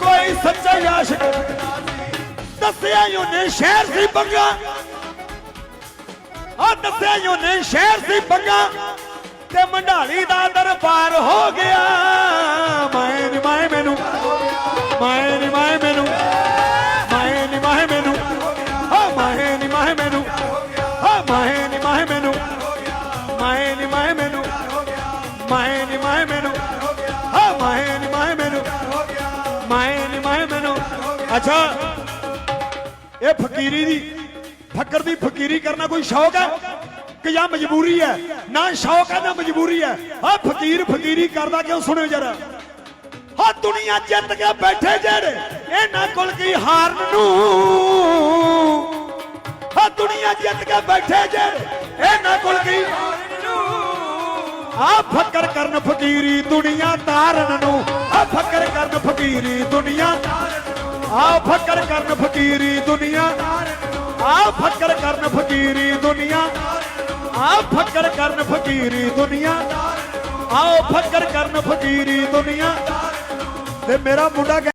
ਕੋਈ ਸੱਚਾ ਆਸ਼ਿਕ। ਦੱਸਿਆ ਉਹਨੇ, ਸ਼ਹਿਰ ਸੀ ਬੰਗਾ ਆ ਦੱਸਿਆ ਉਹਨੇ, ਸ਼ਹਿਰ ਸੀ ਬੰਗਾ ਤੇ ਮੰਡਾਲੀ ਦਾ ਦਰਬਾਰ ਹੋ ਗਿਆ। ਮੈਂ ਨੀ ਮੈਂ ਮੈਨੂੰ ਮੈਂ ਨੀ ਮੈਂ ਮੈਨੂੰ ਮੈਂ ਨੀ ਮੈਂ ਮੈਨੂੰ। ਹਾਂ ਮੈਂ ਨੀ ਮੈਂ ਮੈਨੂੰ, ਹਾਂ ਮੈਂ ਨੀ ਮੈਂ ਮੈਨੂੰ ਮੈਂ ਨੀ ਮੈਂ ਮੈਨੂੰ ਮੈਂ ਨੀ ਮੈਂ ਮੈਨੂੰ। ਹਾਂ ਮੈਂ ਮਾਏ ਨੀ ਮੈਂ ਮੈਨੂੰ। ਅੱਛਾ, ਇਹ ਫਕੀਰੀ ਦੀ, ਫਕਰ ਦੀ ਫਕੀਰੀ ਕਰਨਾ ਕੋਈ ਸ਼ੌਕ ਹੈ? ਕਿ ਜਾਂ ਮਜਬੂਰੀ ਹੈ? ਨਾ ਸ਼ੌਕ ਹੈ, ਨਾ ਮਜਬੂਰੀ ਹੈ। ਆ ਫਕੀਰ ਫਕੀਰੀ ਕਰਦਾ ਕਿਉਂ ਸੁਣਿਓ ਜਰਾ? ਹਾਂ ਦੁਨੀਆ ਜਿੱਤ ਕੇ ਬੈਠੇ ਜਿਹੜੇ, ਇਹਨਾਂ ਕੋਲ ਕੀ ਹਾਰਨ ਨੂੰ ਹਾਂ ਦੁਨੀਆ ਜਿੱਤ ਕੇ ਬੈਠੇ ਜਿਹੜੇ, ਇਹਨਾਂ ਕੋਲ ਕੀ ਹਾਰਨ ਨੂੰ ਆ ਫਕਰ ਕਰਨ ਫਕੀਰੀ ਦੁਨੀਆ ਤਾਰਨ ਨੂੰ, ਆ ਫਕਰ ਕਰਨ ਫਕੀਰੀ ਦੁਨੀਆ ਆ ਫਕਰ ਕਰਨ ਫਕੀਰੀ ਦੁਨੀਆ ਆ ਫਕਰ ਕਰਨ ਫਕੀਰੀ ਦੁਨੀਆ ਆ ਫਕਰ ਕਰਨ ਫਕੀਰੀ ਦੁਨੀਆ ਆਓ ਫਕਰ ਕਰਨ ਫਕੀਰੀ ਦੁਨੀਆ ਤੇ ਮੇਰਾ ਮੁੰਡਾ ਕਹਿ-